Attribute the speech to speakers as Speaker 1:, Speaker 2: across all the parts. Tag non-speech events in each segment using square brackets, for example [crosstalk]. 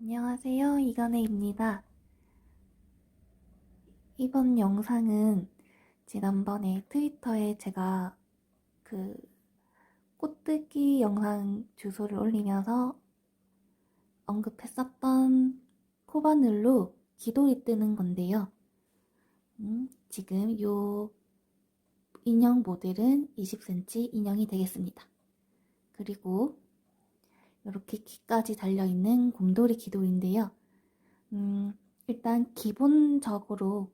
Speaker 1: 안녕하세요. 이간혜입니다. 이번 영상은 지난번에 트위터에 제가 그 꽃뜨기 영상 주소를 올리면서 언급했었던 코바늘로 기돌이 뜨는 건데요. 음, 지금 요 인형 모델은 20cm 인형이 되겠습니다. 그리고 이렇게 귀까지 달려있는 곰돌이 기돌인데요. 음, 일단 기본적으로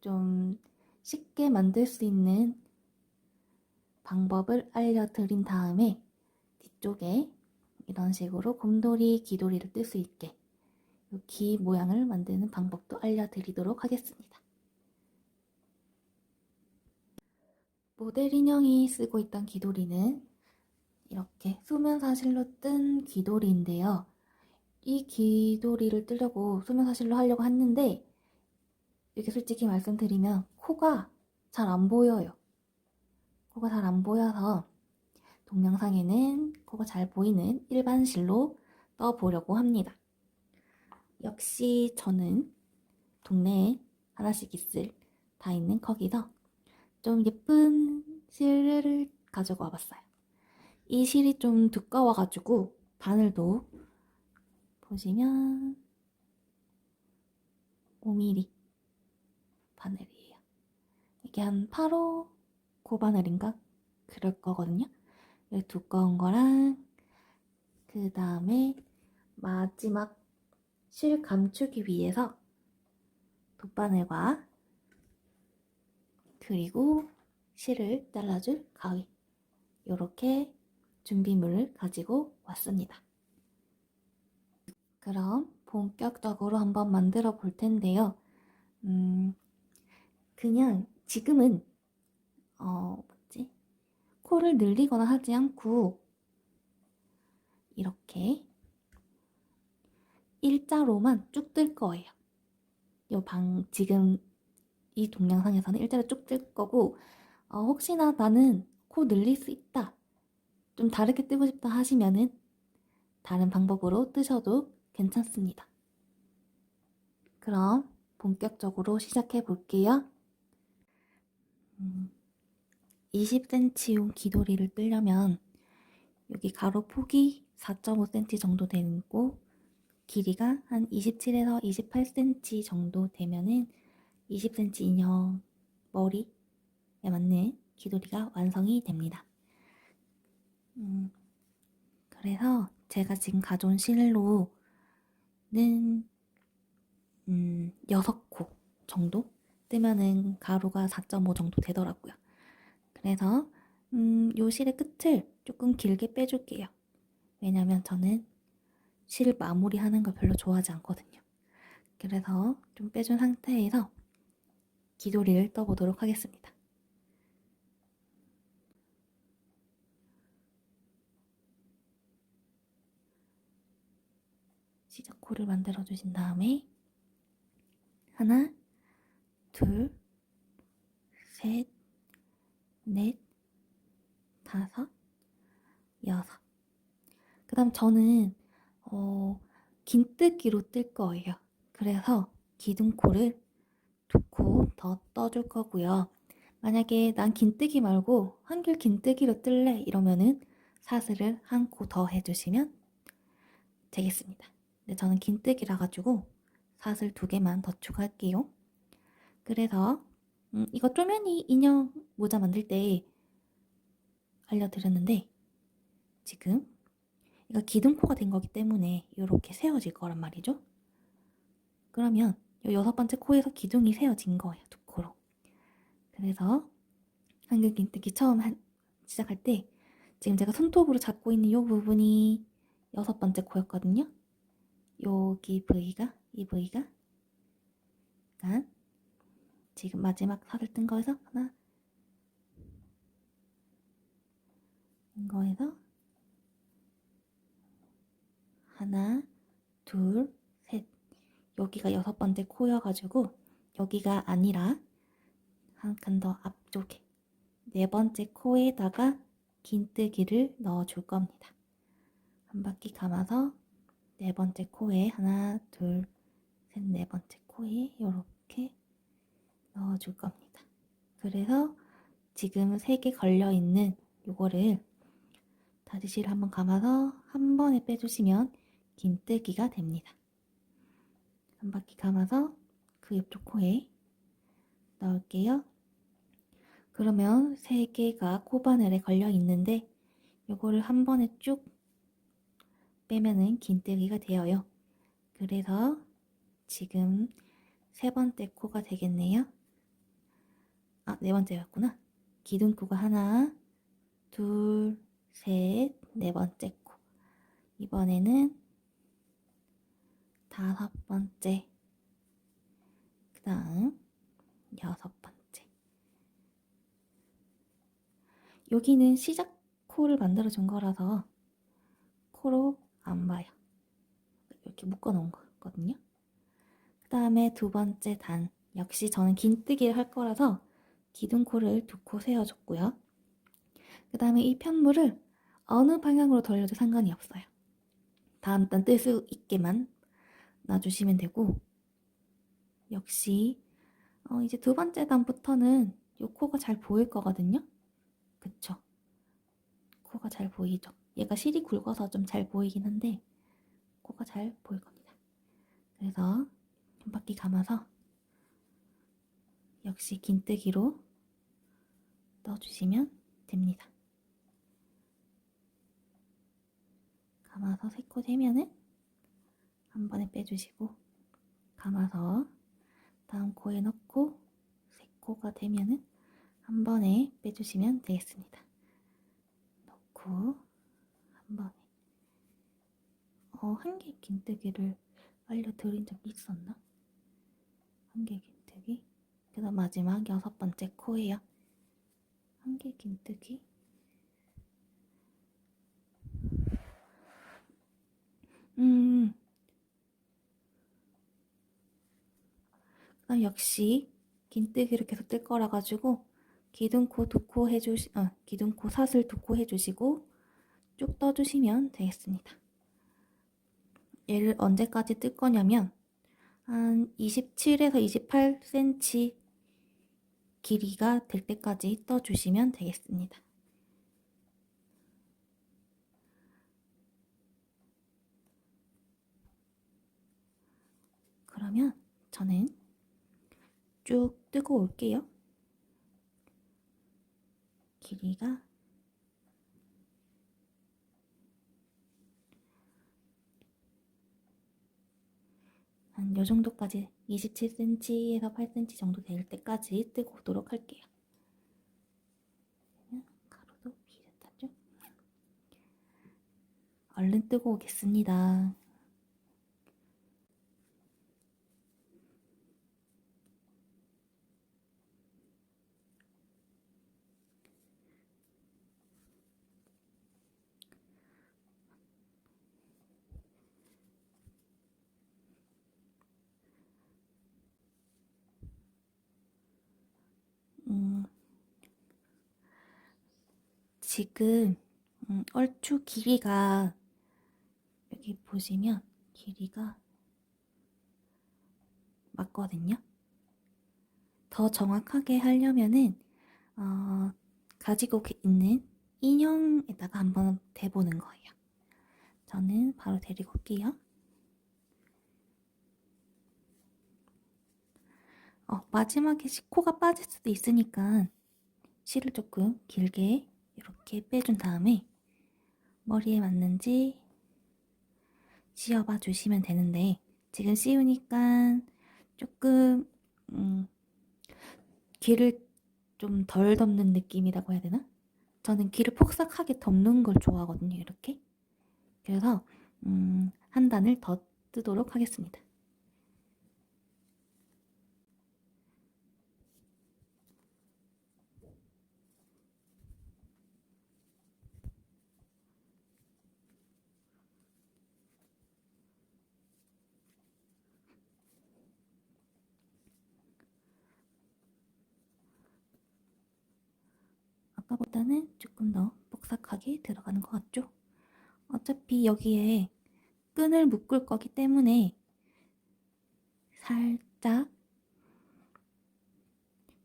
Speaker 1: 좀 쉽게 만들 수 있는 방법을 알려드린 다음에 뒤쪽에 이런 식으로 곰돌이 기돌이를 뜰 수 있게 이귀 모양을 만드는 방법도 알려드리도록 하겠습니다. 모델 인형이 쓰고 있던 귀돌이는 이렇게 수면사실로 뜬 귀돌이인데요. 이 귀돌이를 뜨려고 수면사실로 하려고 했는데 이렇게 솔직히 말씀드리면 코가 잘 안 보여요. 코가 잘 안 보여서 동영상에는 코가 잘 보이는 일반 실로 떠보려고 합니다. 역시 저는 동네에 하나씩 있을 다 있는 거기서 좀 예쁜 실을 가지고 와봤어요. 이 실이 좀 두꺼워가지고 바늘도 보시면 5mm 바늘이에요. 이게 한 8호 고바늘인가? 그럴 거거든요. 두꺼운 거랑 그 다음에 마지막 실 감추기 위해서 돗바늘과 그리고 실을 잘라줄 가위 이렇게 준비물을 가지고 왔습니다. 그럼 본격적으로 한번 만들어 볼 텐데요. 음, 그냥 지금은 어, 뭐지? 코를 늘리거나 하지 않고 이렇게 일자로만 쭉 뜰 거예요. 요 방 지금 이 동영상에서는 일자로 쭉 뜰 거고 어, 혹시나 나는 코 늘릴 수 있다. 좀 다르게 뜨고 싶다 하시면은 다른 방법으로 뜨셔도 괜찮습니다. 그럼 본격적으로 시작해 볼게요. 음, 20cm용 기도리를 뜨려면 여기 가로 폭이 4.5cm 정도 되고 길이가 한 27에서 28cm 정도 되면은 20cm 인형 머리에 맞는 기도리가 완성이 됩니다. 음, 그래서 제가 지금 가져온 실로는 음, 6코 정도 뜨면은 가로가 4.5 정도 되더라고요. 그래서 음, 요 실의 끝을 조금 길게 빼줄게요. 왜냐면 저는 실 마무리하는 걸 별로 좋아하지 않거든요. 그래서 좀 빼준 상태에서 기도리를 떠보도록 하겠습니다. 시작 코를 만들어 주신 다음에 하나, 둘, 셋, 넷, 다섯, 여섯. 그 다음 저는 어, 긴뜨기로 뜰 거예요. 그래서 기둥코를 두 코 더 떠줄 거고요. 만약에 난 긴뜨기 말고 한길 긴뜨기로 뜰래 이러면은 사슬을 한 코 더 해주시면 되겠습니다. 근데 저는 긴뜨기라 가지고 사슬 두 개만 더 추가할게요. 그래서 음, 이거 쪼면이 인형 모자 만들 때 알려드렸는데 지금 이거 기둥코가 된 거기 때문에 이렇게 세워질 거란 말이죠. 그러면 이 여섯 번째 코에서 기둥이 세워진 거예요. 두 코로. 그래서 한글 긴뜨기 처음 한, 시작할 때 지금 제가 손톱으로 잡고 있는 이 부분이 여섯 번째 코였거든요. 여기 부위가? 이 부위가? 그러니까 지금 마지막 사슬 뜬 거에서 하나 이거에서 하나 둘 셋. 여기가 여섯 번째 코여가지고 여기가 아니라 한 칸 더 앞쪽에 네 번째 코에다가 긴뜨기를 넣어줄 겁니다. 한 바퀴 감아서 네 번째 코에 하나, 둘, 셋, 네 번째 코에 이렇게 넣어줄 겁니다. 그래서 지금 세 개 걸려 있는 요거를 다지시를 한번 감아서 한 번에 빼주시면 긴 뜨기가 됩니다. 한 바퀴 감아서 그 옆쪽 코에 넣을게요. 그러면 세 개가 코바늘에 걸려 있는데 요거를 한 번에 쭉 빼면은 긴뜨기가 되어요. 그래서 지금 세 번째 코가 되겠네요. 아, 네 번째였구나. 기둥코가 하나, 둘, 셋, 네 번째 코. 이번에는 다섯 번째. 그 다음, 여섯 번째. 여기는 시작 코를 만들어 준 거라서 코로 안 봐요. 이렇게 묶어 놓은 거거든요. 그 다음에 두 번째 단. 역시 저는 긴뜨기를 할 거라서 기둥코를 두 코 세워줬고요. 그 다음에 이 편물을 어느 방향으로 돌려도 상관이 없어요. 다음 단 뜰 수 있게만 놔주시면 되고 역시 어, 이제 두 번째 단부터는 이 코가 잘 보일 거거든요. 그쵸? 코가 잘 보이죠? 얘가 실이 굵어서 좀 잘 보이긴 한데 코가 잘 보일 겁니다. 그래서 한 바퀴 감아서 역시 긴뜨기로 넣어주시면 됩니다. 감아서 세코 되면은 한 번에 빼주시고 감아서 다음 코에 넣고 세 코가 되면은 한 번에 빼주시면 되겠습니다. 넣고 한 번에 어, 한개 긴뜨기를 알려드린 적이 있었나? 한개 긴뜨기 그 다 음 마지막 여섯 번째 코예요. 한개 긴뜨기 음 그다음 역시 긴뜨기를 계속 뜰 거라 가지고 기둥코 두 코 해주시, 어, 기둥코 사슬 두 코 해주시고 쭉 떠주시면 되겠습니다. 얘를 언제까지 뜰 거냐면 한 27에서 28cm 길이가 될 때까지 떠주시면 되겠습니다. 그러면 저는 쭉 뜨고 올게요. 길이가 한 요 정도까지 27cm에서 8cm 정도 될 때까지 뜨고 오도록 할게요. 가로도 비슷하죠? 얼른 뜨고 오겠습니다. 음, 지금 음, 얼추 길이가 여기 보시면 길이가 맞거든요. 더 정확하게 하려면은 어, 가지고 있는 인형에다가 한번 대보는 거예요. 저는 바로 데리고 올게요. 어, 마지막에 코가 빠질 수도 있으니까 실을 조금 길게 이렇게 빼준 다음에 머리에 맞는지 씌워봐 주시면 되는데 지금 씌우니까 조금 음, 귀를 좀 덜 덮는 느낌이라고 해야 되나? 저는 귀를 폭삭하게 덮는 걸 좋아하거든요 이렇게 그래서 음, 한 단을 더 뜨도록 하겠습니다 아까보다는 조금 더 뻑삭하게 들어가는 것 같죠? 어차피 여기에 끈을 묶을 거기 때문에 살짝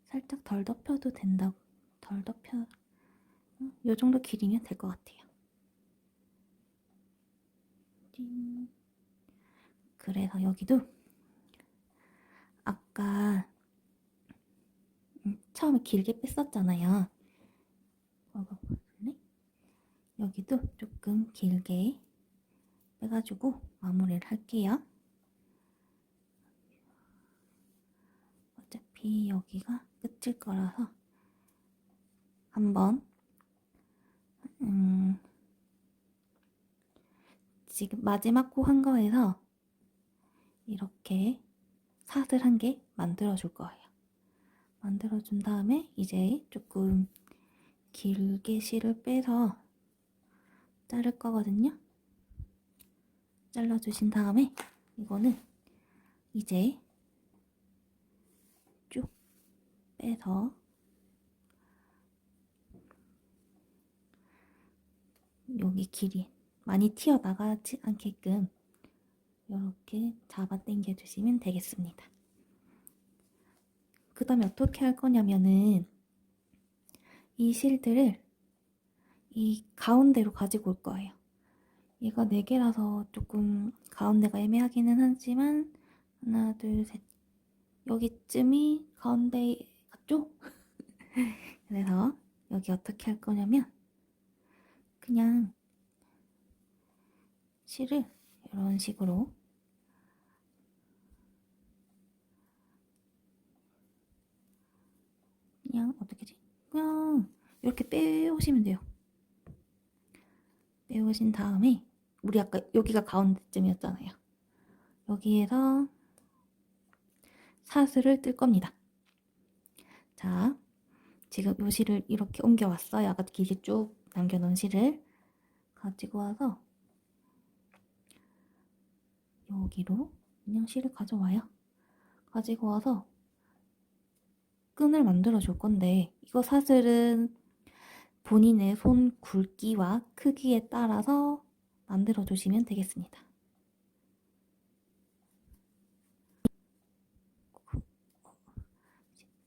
Speaker 1: 살짝 덜 덮여도 된다고 덜 덮여 어, 요 정도 길이면 될 것 같아요. 띵. 그래서 여기도 아까 음, 처음에 길게 뺐었잖아요. 먹어볼래? 여기도 조금 길게 빼가지고 마무리를 할게요. 어차피 여기가 끝일 거라서 한번 음, 지금 마지막 코 한 거에서 이렇게 사슬 한 개 만들어 줄 거예요. 만들어 준 다음에 이제 조금 길게 실을 빼서 자를 거거든요. 잘라 주신 다음에 이거는 이제 쭉 빼서 여기 길이 많이 튀어나가지 않게끔 이렇게 잡아 당겨 주시면 되겠습니다. 그 다음에 어떻게 할 거냐면은 이 실들을 이 가운데로 가지고 올 거예요. 얘가 4개라서 조금 가운데가 애매하기는 하지만 하나 둘 셋 여기쯤이 가운데 같죠? [laughs] 그래서 여기 어떻게 할 거냐면 그냥 실을 이런 식으로 그냥 어떻게 지? 그냥 이렇게 빼오시면 돼요. 빼오신 다음에 우리 아까 여기가 가운데쯤이었잖아요. 여기에서 사슬을 뜰 겁니다. 자, 지금 요 실을 이렇게 옮겨왔어요. 아까 길게 쭉 남겨놓은 실을 가지고 와서 여기로 그냥 실을 가져와요. 가지고 와서 끈을 만들어 줄 건데 이거 사슬은 본인의 손 굵기와 크기에 따라서 만들어 주시면 되겠습니다.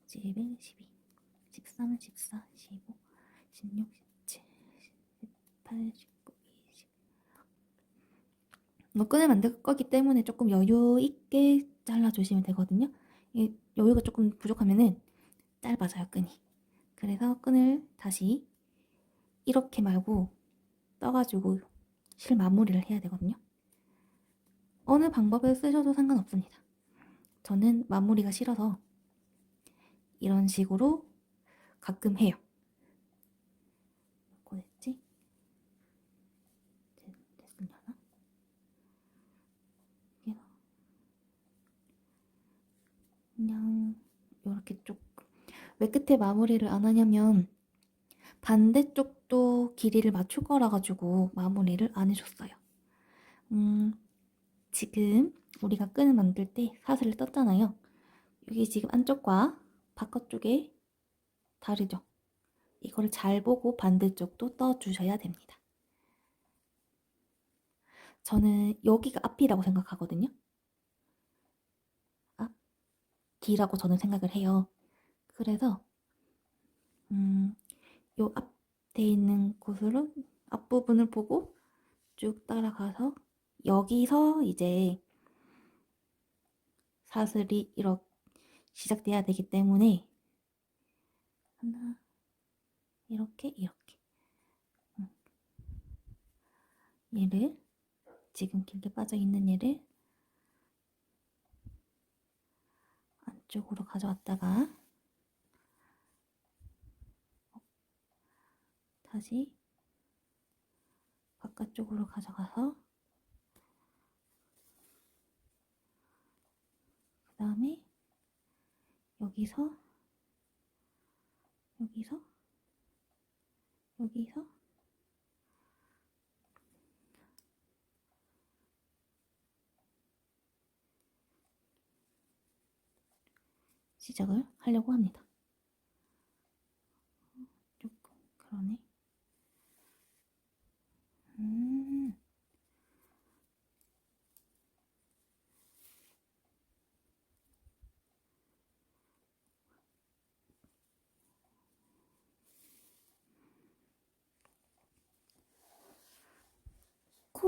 Speaker 1: 11, 12, 13, 14, 15, 16, 17, 18, 19, 20. 이거 끈을 만들 거기 때문에 조금 여유 있게 잘라 주시면 되거든요. 이 여유가 조금 부족하면은 짧아져요, 끈이. 그래서 끈을 다시 이렇게 말고 떠가지고 실 마무리를 해야 되거든요. 어느 방법을 쓰셔도 상관없습니다. 저는 마무리가 싫어서 이런 식으로 가끔 해요. 몇 됐지? 됐으려나? 그냥 이렇게 조금 왜 끝에 마무리를 안 하냐면 반대쪽도 길이를 맞출 거라 가지고 마무리를 안 해줬어요. 음, 지금 우리가 끈을 만들 때 사슬을 떴잖아요. 여기 지금 안쪽과 바깥쪽에 다르죠? 이거를 잘 보고 반대쪽도 떠주셔야 됩니다. 저는 여기가 앞이라고 생각하거든요. 앞, 뒤라고 저는 생각을 해요. 그래서 음, 요 앞에 있는 곳으로 앞부분을 보고 쭉 따라가서 여기서 이제 사슬이 이렇게 시작돼야 되기 때문에 하나 이렇게 이렇게. 얘를 지금 길게 빠져 있는 얘를 안쪽으로 가져왔다가 다시 바깥쪽으로 가져가서 그 다음에 여기서 여기서 여기서 시작을 하려고 합니다. 조금 그러네. 음.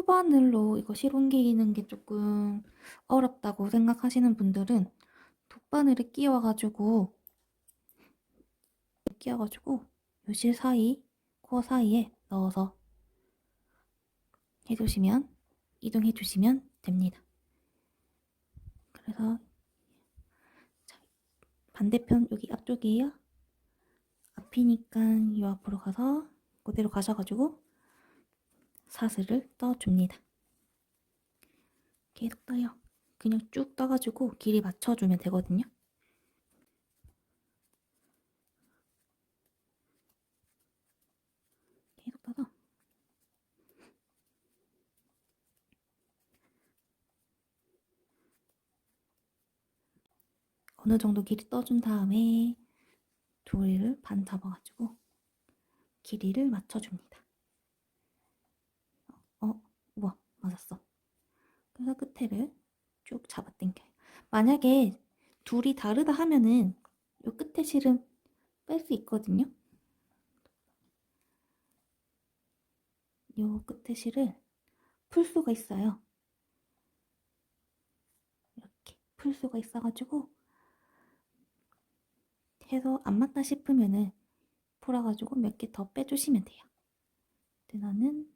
Speaker 1: 코바늘로 이거 실 옮기는 게 조금 어렵다고 생각하시는 분들은 돗바늘을 끼워가지고 끼워가지고 요실 사이, 코어 사이에 넣어서 해주시면 이동해 주시면 됩니다. 그래서 자, 반대편 여기 앞쪽이에요. 앞이니까 이 앞으로 가서 그대로 가셔가지고 사슬을 떠줍니다. 계속 떠요. 그냥 쭉 떠가지고 길이 맞춰주면 되거든요. 계속 떠서 어느 정도 길이 떠준 다음에 도리를 반 잡아가지고 길이를 맞춰줍니다. 어, 우와, 맞았어. 그래서 끝에를 쭉 잡아당겨요. 만약에 둘이 다르다 하면은 이 끝에 실은 뺄 수 있거든요. 이 끝에 실을 풀 수가 있어요. 이렇게 풀 수가 있어가지고 해서 안 맞다 싶으면은 풀어가지고 몇 개 더 빼주시면 돼요. 근데 나는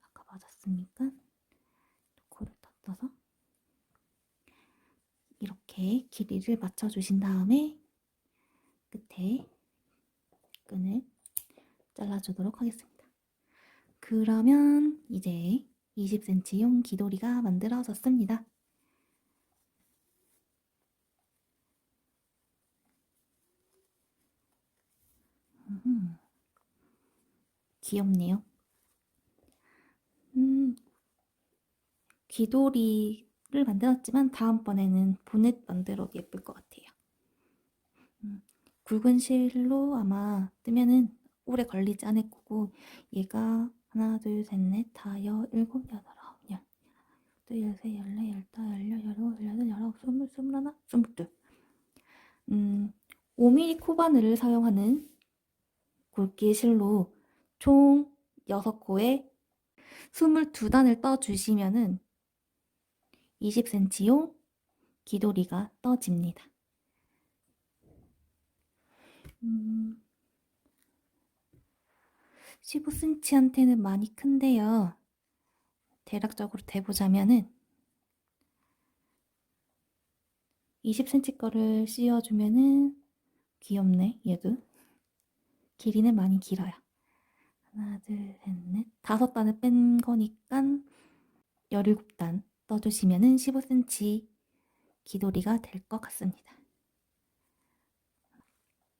Speaker 1: 아까 맞았으니까 떠서 이렇게 길이를 맞춰주신 다음에 끝에 끈을 잘라주도록 하겠습니다. 그러면 이제 20cm용 기도리가 만들어졌습니다. 음, 귀엽네요. 귀도리를 만들었지만 다음번에는 보넷 만들어도 예쁠 것 같아요. 음, 굵은 실로 아마 뜨면은 오래 걸리지 않을 거고 얘가 하나 둘 셋 넷 다여 일곱 여덟 아홉 열. 열두 열세 열네 열다 열여 열일곱 열여덟 열아홉 스물 스물하나? 스물둘. 음 5mm 코바늘을 사용하는 굵기 실로 총 6코에 22단을 떠주시면은 20cm용 기도리가 떠집니다. 음, 15cm한테는 많이 큰데요. 대략적으로 대보자면은 20cm 거를 씌워주면은 귀엽네, 얘도. 길이는 많이 길어요. 하나, 둘, 셋, 넷. 다섯 단을 뺀 거니까 17단 떠주시면 은 15cm 기도리가 될 것 같습니다.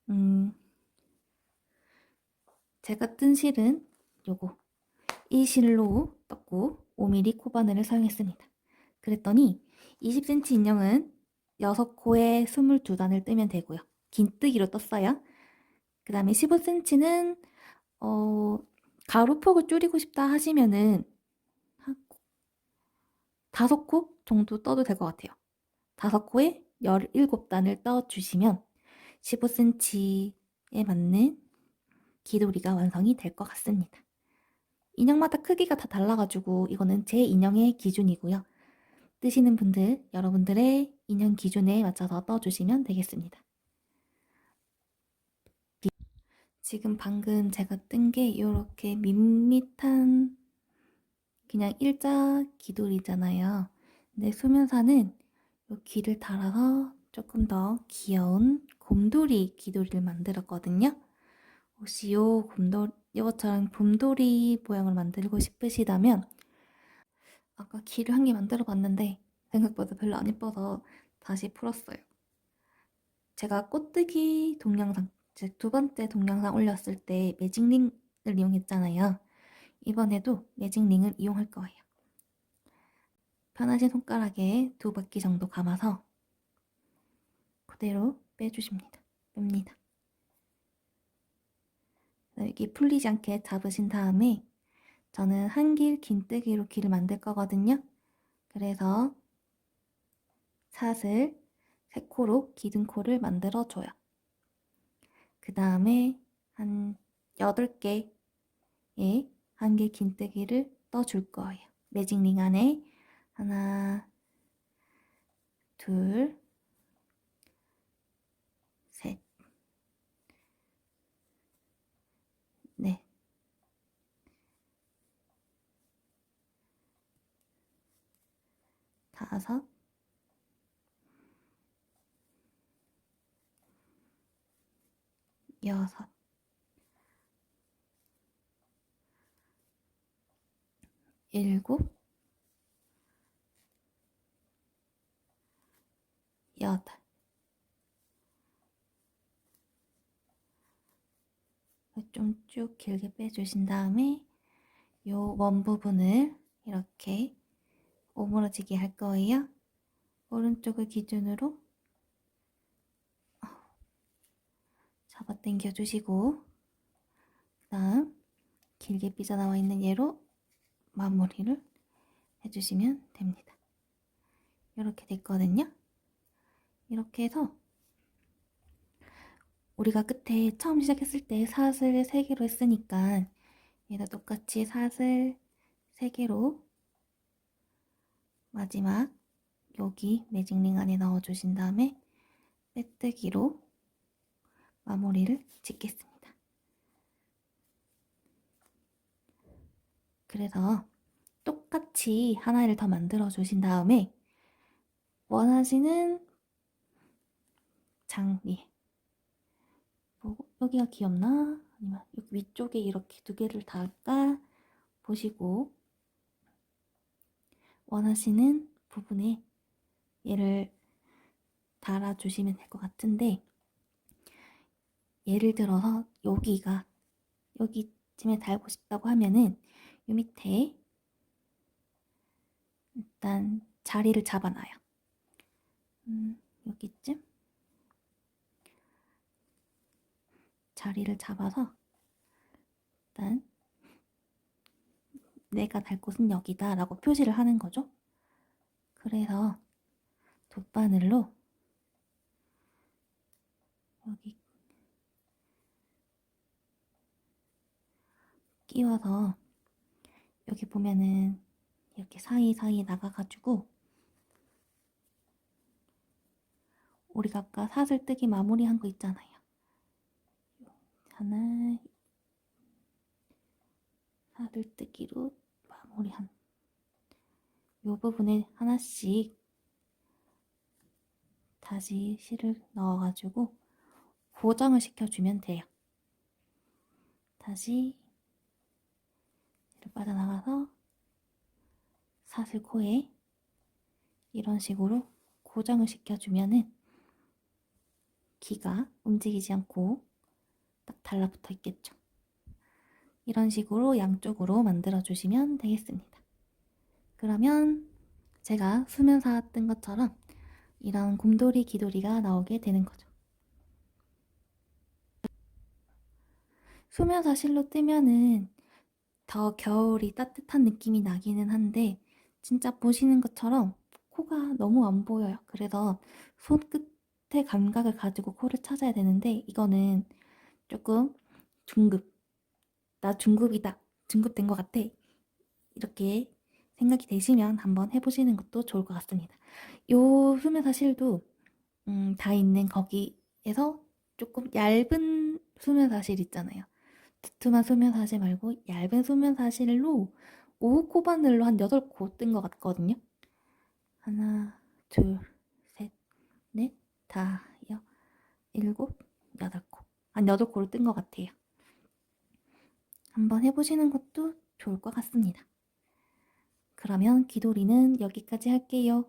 Speaker 1: 음, 제가 뜬 실은 요거 이 실로 떴고 5mm 코바늘을 사용했습니다. 그랬더니 20cm 인형은 6코에 22단을 뜨면 되고요. 긴뜨기로 떴어요. 그 다음에 15cm는 어, 가로폭을 줄이고 싶다 하시면은 다섯 코 정도 떠도 될 것 같아요. 다섯 코에 17단을 떠주시면 15cm에 맞는 기도리가 완성이 될 것 같습니다. 인형마다 크기가 다 달라가지고 이거는 제 인형의 기준이고요. 뜨시는 분들, 여러분들의 인형 기준에 맞춰서 떠주시면 되겠습니다. 지금 방금 제가 뜬 게 이렇게 밋밋한 그냥 일자 기돌이잖아요. 근데 수면사는 이 귀를 달아서 조금 더 귀여운 곰돌이 기돌이를 만들었거든요. 혹시 요 곰돌 이것처럼 곰돌이 모양을 만들고 싶으시다면 아까 귀를 한 개 만들어 봤는데 생각보다 별로 안 예뻐서 다시 풀었어요. 제가 꽃뜨기 동영상 즉 두 번째 동영상 올렸을 때 매직링을 이용했잖아요. 이번에도 매직링을 이용할 거예요. 편하신 손가락에 두 바퀴 정도 감아서 그대로 빼주십니다. 뺍니다. 여기 풀리지 않게 잡으신 다음에 저는 한 길 긴뜨기로 길을 만들 거거든요. 그래서 사슬 3코로 기둥코를 만들어 줘요. 그 다음에 한 8개의 한길 긴뜨기를 떠줄 거예요. 매직링 안에. 하나, 둘, 셋, 넷, 다섯, 여섯, 일곱, 여덟. 좀 쭉 길게 빼주신 다음에 요 원 부분을 이렇게 오므러지게 할 거예요. 오른쪽을 기준으로 잡아 당겨 주시고 그 다음 길게 삐져나와 있는 얘로 마무리를 해주시면 됩니다. 이렇게 됐거든요. 이렇게 해서 우리가 끝에 처음 시작했을 때 사슬 3개로 했으니까 얘도 똑같이 사슬 3개로 마지막 여기 매직링 안에 넣어주신 다음에 빼뜨기로 마무리를 짓겠습니다. 그래서 똑같이 하나를 더 만들어 주신 다음에 원하시는 장미 뭐 여기가 귀엽나? 아니면 여기 위쪽에 이렇게 두 개를 달까? 보시고 원하시는 부분에 얘를 달아주시면 될 것 같은데 예를 들어서 여기가 여기쯤에 달고 싶다고 하면은 요 밑에 일단 자리를 잡아놔요. 음, 여기쯤 자리를 잡아서 일단 내가 달 곳은 여기다 라고 표시를 하는 거죠. 그래서 돗바늘로 여기 끼워서 여기 보면은 이렇게 사이사이 나가가지고 우리가 아까 사슬 뜨기 마무리한 거 있잖아요. 하나 사슬 뜨기로 마무리한 이 부분에 하나씩 다시 실을 넣어가지고 고정을 시켜주면 돼요. 다시 빠져나가서 사슬 코에 이런 식으로 고정을 시켜주면은 기가 움직이지 않고 딱 달라붙어 있겠죠. 이런 식으로 양쪽으로 만들어 주시면 되겠습니다. 그러면 제가 수면 사왔던 것처럼 이런 곰돌이 기돌이가 나오게 되는 거죠. 수면 사 실로 뜨면은 더 겨울이 따뜻한 느낌이 나기는 한데 진짜 보시는 것처럼 코가 너무 안 보여요. 그래서 손끝의 감각을 가지고 코를 찾아야 되는데 이거는 조금 중급. 나 중급이다. 중급된 것 같아. 이렇게 생각이 되시면 한번 해보시는 것도 좋을 것 같습니다. 요 수면사 실도 음, 다 있는 거기에서 조금 얇은 수면사실 있잖아요. 두툼한 수면사실 말고 얇은 수면사실로 5호 코바늘로 한 8코 뜬 것 같거든요. 하나, 둘, 셋, 넷, 다, 여, 일곱, 여덟 코. 한 8코로 뜬 것 같아요. 한번 해보시는 것도 좋을 것 같습니다. 그러면 기도리는 여기까지 할게요.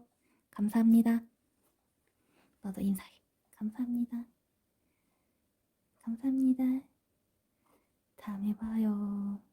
Speaker 1: 감사합니다. 너도 인사해. 감사합니다. 감사합니다. 다음에 봐요.